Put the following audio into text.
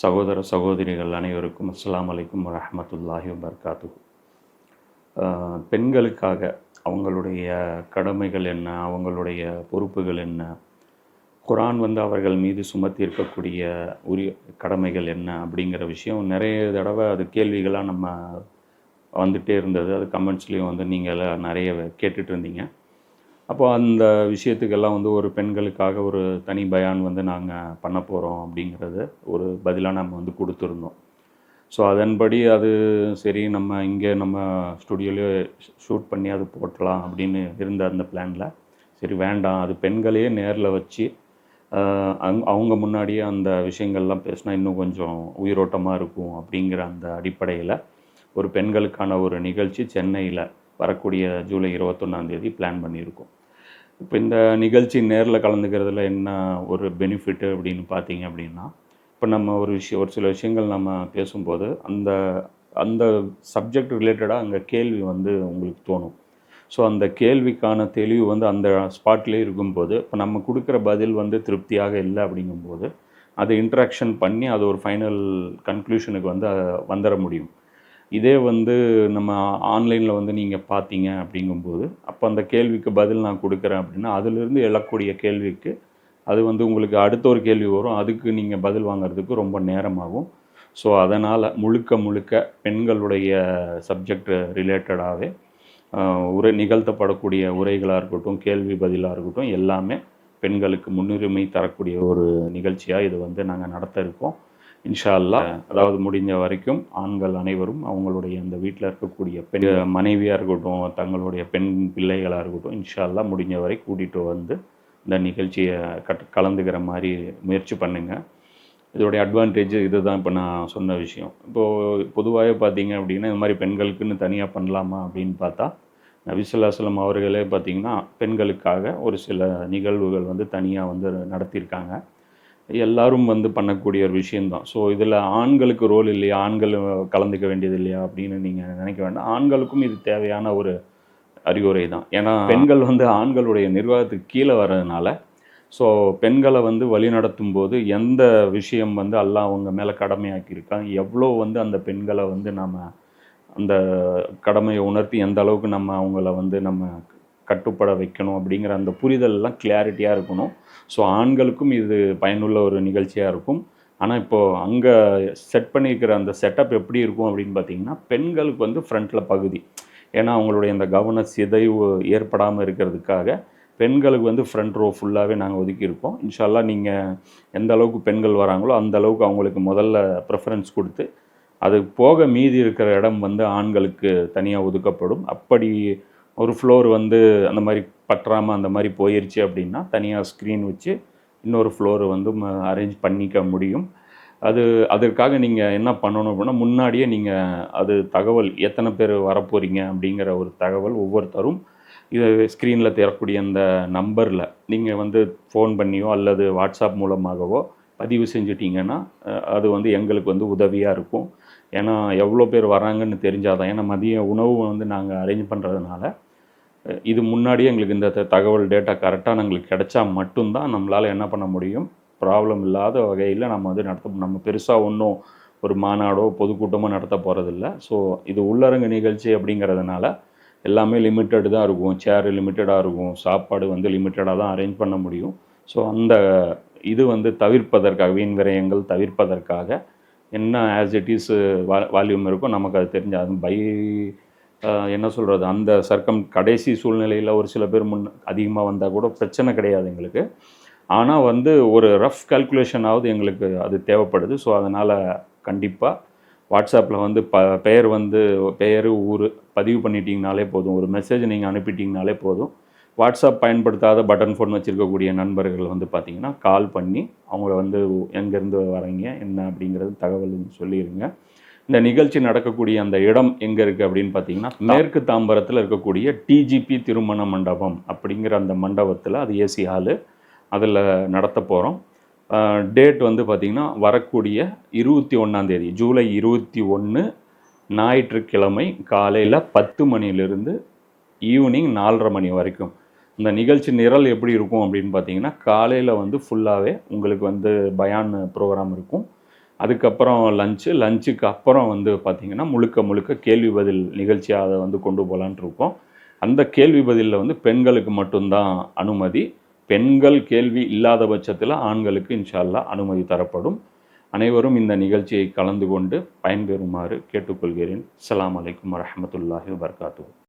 சகோதர சகோதரிகள் அனைவருக்கும் அஸ்லாம் அலைக்கும் ரஹமத்துல்லாஹி வபர்காத்து பெண்களுக்காக அவங்களுடைய கடமைகள் என்ன? அவங்களுடைய பொறுப்புகள் என்ன? குரான் வந்து அவர்கள் மீது சுமத்தி இருக்கக்கூடிய உரிய கடமைகள் என்ன அப்படிங்கிற விஷயம் நிறைய தடவை அது கேள்விகளாக நம்ம வந்துகிட்டே இருந்தது. அது கமெண்ட்ஸ்லேயும் வந்து நீங்கள் நிறைய கேட்டுட்டு இருந்தீங்க. அப்போ அந்த விஷயத்துக்கெல்லாம் வந்து ஒரு பெண்களுக்காக ஒரு தனி பயான் வந்து நாங்கள் பண்ண போகிறோம் அப்படிங்கிறது ஒரு பதிலாக நம்ம வந்து கொடுத்துருந்தோம். ஸோ அதன்படி அது சரி நம்ம இங்கே நம்ம ஸ்டுடியோலேயே ஷூட் பண்ணி அது போட்டலாம் அப்படின்னு இருந்த அந்த பிளானில். சரி வேண்டாம். அது பெண்களையே நேரில் வச்சு அங் அவங்க முன்னாடியே அந்த விஷயங்கள்லாம் பேசினா இன்னும் கொஞ்சம் உயிரோட்டமாக இருக்கும் அப்படிங்கிற அந்த அடிப்படையில் ஒரு பெண்களுக்கான ஒரு நிகழ்ச்சி சென்னையில் வரக்கூடிய ஜூலை இருபத்தொன்னாந்தேதி பிளான் பண்ணியிருக்கோம். இப்போ இந்த நிகழ்ச்சி நேரில் கலந்துக்கிறதுல என்ன ஒரு பெனிஃபிட்டு அப்படின்னு பார்த்தீங்க அப்படின்னா இப்போ நம்ம ஒரு விஷயம் ஒரு சில விஷயங்கள் நம்ம பேசும்போது அந்த அந்த சப்ஜெக்ட் ரிலேட்டடாக அங்கே கேள்வி வந்து உங்களுக்கு தோணும். ஸோ அந்த கேள்விக்கான தெளிவு வந்து அந்த ஸ்பாட்லேயே இருக்கும்போது இப்போ நம்ம கொடுக்குற பதில் வந்து திருப்தியாக இல்லை அப்படிங்கும்போது அதை இன்ட்ராக்ஷன் பண்ணி அது ஒரு ஃபைனல் கன்க்ளூஷனுக்கு வந்து வந்துட முடியும். இதே வந்து நம்ம ஆன்லைனில் வந்து நீங்கள் பார்த்தீங்க அப்படிங்கும்போது அப்போ அந்த கேள்விக்கு பதில் நான் கொடுக்குறேன் அப்படின்னா அதிலிருந்து எழக்கூடிய கேள்விக்கு அது வந்து உங்களுக்கு அடுத்த ஒரு கேள்வி வரும். அதுக்கு நீங்கள் பதில் வாங்குறதுக்கு ரொம்ப நேரமாகும். ஸோ அதனால் முழுக்க முழுக்க பெண்களுடைய சப்ஜெக்ட் ரிலேட்டடாகவே உரை நிகழ்த்தப்படக்கூடிய உரைகளாக இருக்கட்டும் கேள்வி பதிலாக இருக்கட்டும் எல்லாமே பெண்களுக்கு முன்னுரிமை தரக்கூடிய ஒரு நிகழ்ச்சியாக இது வந்து நாங்கள் நடத்த இருக்கோம். இன்ஷா அல்லாஹ் அதாவது முடிஞ்ச வரைக்கும் ஆண்கள் அனைவரும் அவங்களுடைய அந்த வீட்டில் இருக்கக்கூடிய பெண் மனைவியாக இருக்கட்டும் தங்களுடைய பெண் பிள்ளைகளாக இருக்கட்டும் இன்ஷா முடிஞ்ச வரை கூட்டிகிட்டு வந்து இந்த நிகழ்ச்சியை கட் கலந்துக்கிற மாதிரி முயற்சி பண்ணுங்கள் இதோடைய அட்வான்டேஜ் இதுதான் இப்போ நான் சொன்ன விஷயம். இப்போது பொதுவாகவே பார்த்தீங்க அப்படின்னா இந்த மாதிரி பெண்களுக்குன்னு தனியாக பண்ணலாமா அப்படின்னு பார்த்தா நபிசுல்லாஸ்லம் அவர்களே பார்த்தீங்கன்னா பெண்களுக்காக ஒரு சில நிகழ்வுகள் வந்து தனியாக வந்து நடத்தியிருக்காங்க. எல்லாரும் வந்து பண்ணக்கூடிய ஒரு விஷயந்தான் ஸோ இதில் ஆண்களுக்கு ரோல் இல்லையா? ஆண்கள் கலந்துக்க வேண்டியது இல்லையா? அப்படின்னு நீங்கள் நினைக்க வேண்டாம். ஆண்களுக்கும் இது தேவையான ஒரு அறிவுரை தான் ஏன்னா பெண்கள் வந்து ஆண்களுடைய நிர்வாகத்துக்கு கீழே வர்றதுனால ஸோ பெண்களை வந்து வழிநடத்தும் போது எந்த விஷயம் வந்து எல்லாம் அவங்க மேலே கடமையாக்கியிருக்காங்க எவ்வளோ வந்து அந்த பெண்களை வந்து நம்ம அந்த கடமையை உணர்த்தி எந்த அளவுக்கு நம்ம அவங்கள வந்து நம்ம கட்டுப்பட வைக்கணும் அப்படிங்கிற அந்த புரிதல்லாம் கிளாரிட்டியாக இருக்கணும். ஸோ ஆண்களுக்கும் இது பயனுள்ள ஒரு நிகழ்ச்சியாக இருக்கும். ஆனால் இப்போது அங்கே செட் பண்ணியிருக்கிற அந்த செட்டப் எப்படி இருக்கும் அப்படின்னு பார்த்தீங்கன்னா பெண்களுக்கு வந்து ஃப்ரண்ட்டில் பகுதி. ஏன்னா அவங்களுடைய அந்த கவன சிதைவு ஏற்படாமல் இருக்கிறதுக்காக பெண்களுக்கு வந்து ஃப்ரண்ட் ரோ ஃபுல்லாகவே நாங்கள் ஒதுக்கியிருக்கோம் இன்ஷால்லா நீங்கள் எந்த அளவுக்கு பெண்கள் வராங்களோ அந்த அளவுக்கு அவங்களுக்கு முதல்ல ப்ரிஃபரன்ஸ் கொடுத்து அது போக மீதி இருக்கிற இடம் வந்து ஆண்களுக்கு தனியாக ஒதுக்கப்படும். அப்படி ஒரு ஃப்ளோர் வந்து அந்த மாதிரி பற்றாமல் அந்த மாதிரி போயிருச்சு அப்படின்னா தனியாக ஸ்க்ரீன் வச்சு இன்னொரு ஃப்ளோர் வந்து அரேஞ்ச் பண்ணிக்க முடியும். அது அதற்காக நீங்கள் என்ன பண்ணணும் அப்படின்னா முன்னாடியே நீங்கள் அது தகவல் எத்தனை பேர் வரப்போகிறீங்க அப்படிங்கிற ஒரு தகவல் ஒவ்வொருத்தரும் இது ஸ்க்ரீனில் தரக்கூடிய அந்த நம்பரில் நீங்கள் வந்து ஃபோன் பண்ணியோ அல்லது வாட்ஸ்அப் மூலமாகவோ பதிவு செஞ்சிட்டிங்கன்னா அது வந்து எங்களுக்கு வந்து உதவியாக இருக்கும். ஏன்னா எவ்வளோ பேர் வராங்கன்னு தெரிஞ்சாதான் ஏன்னா மதிய உணவு வந்து நாங்கள் அரேஞ்ச் பண்ணுறதுனால இது முன்னாடியே எங்களுக்கு இந்த தகவல் டேட்டா கரெக்டாக எங்களுக்கு கிடைச்சா மட்டும்தான் நம்மளால் என்ன பண்ண முடியும்? ப்ராப்ளம் இல்லாத வகையில் நம்ம வந்து நடத்த நம்ம பெருசாக ஒன்றும் ஒரு மாநாடோ பொதுக்கூட்டமோ நடத்த போகிறதில்ல ஸோ இது உள்ளரங்கு நிகழ்ச்சி அப்படிங்கிறதுனால எல்லாமே லிமிட்டடு தான் இருக்கும். சேர் லிமிட்டடாக இருக்கும். சாப்பாடு வந்து லிமிட்டடாக தான் அரேஞ்ச் பண்ண முடியும். ஸோ அந்த இது வந்து தவிர்ப்பதற்காக வீண் விரயங்கள் தவிர்ப்பதற்காக என்ன ஆஸ் இட் இஸ் வால்யூம் இருக்கோ நமக்கு அது தெரிஞ்ச அது பை என்ன சொல்கிறது அந்த சர்க்கம் கடைசி சூழ்நிலையில் ஒரு சில பேர் முன் அதிகமாக வந்தால் கூட பிரச்சனை கிடையாது எங்களுக்கு. ஆனால் வந்து ஒரு ரஃப் கால்குலேஷனாவது எங்களுக்கு அது தேவைப்படுது. ஸோ அதனால் கண்டிப்பாக வாட்ஸ்அப்பில் வந்து ப பெயர் வந்து பெயர் ஊர் பதிவு பண்ணிட்டீங்கனாலே போதும். ஒரு மெசேஜ் நீங்கள் அனுப்பிட்டீங்கனாலே போதும். வாட்ஸ்அப் பயன்படுத்தாத பட்டன் ஃபோன் வச்சுருக்கக்கூடிய நண்பர்கள் வந்து பார்த்தீங்கன்னா கால் பண்ணி அவங்கள வந்து எங்கேருந்து வரீங்க என்ன அப்படிங்கிறது தகவல் சொல்லிடுங்க இந்த நிகழ்ச்சி நடக்கக்கூடிய அந்த இடம் எங்கே இருக்குது அப்படின்னு பார்த்தீங்கன்னா மேற்கு தாம்பரத்தில் இருக்கக்கூடிய டிஜிபி திருமண மண்டபம் அப்படிங்கிற அந்த மண்டபத்தில் அது ஏசி ஹாலு அதில் நடத்த போகிறோம் டேட் வந்து பார்த்திங்கன்னா வரக்கூடிய இருபத்தி ஒன்றாந்தேதி ஜூலை இருபத்தி ஒன்று ஞாயிற்றுக்கிழமை காலையில் பத்து மணிலிருந்து ஈவினிங் நாலரை மணி வரைக்கும். இந்த நிகழ்ச்சி நிரல் எப்படி இருக்கும் அப்படின்னு பார்த்தீங்கன்னா காலையில் வந்து ஃபுல்லாகவே உங்களுக்கு வந்து பயான் ப்ரோக்ராம் இருக்கும். அதுக்கப்புறம் லஞ்சு லஞ்சுக்கு அப்புறம் வந்து பார்த்திங்கன்னா முழுக்க முழுக்க கேள்வி பதில் நிகழ்ச்சியாக அதை வந்து கொண்டு போகலான்ட்டு இருக்கோம். அந்த கேள்வி பதிலில் வந்து பெண்களுக்கு மட்டும்தான் அனுமதி. பெண்கள் கேள்வி இல்லாத பட்சத்தில் ஆண்களுக்கு இன்ஷா அனுமதி தரப்படும். அனைவரும் இந்த நிகழ்ச்சியை கலந்து கொண்டு பயன்பெறுமாறு கேட்டுக்கொள்கிறேன். அலாம் அலைக்கும் வரமத்துல்லாஹி வபர்காத்து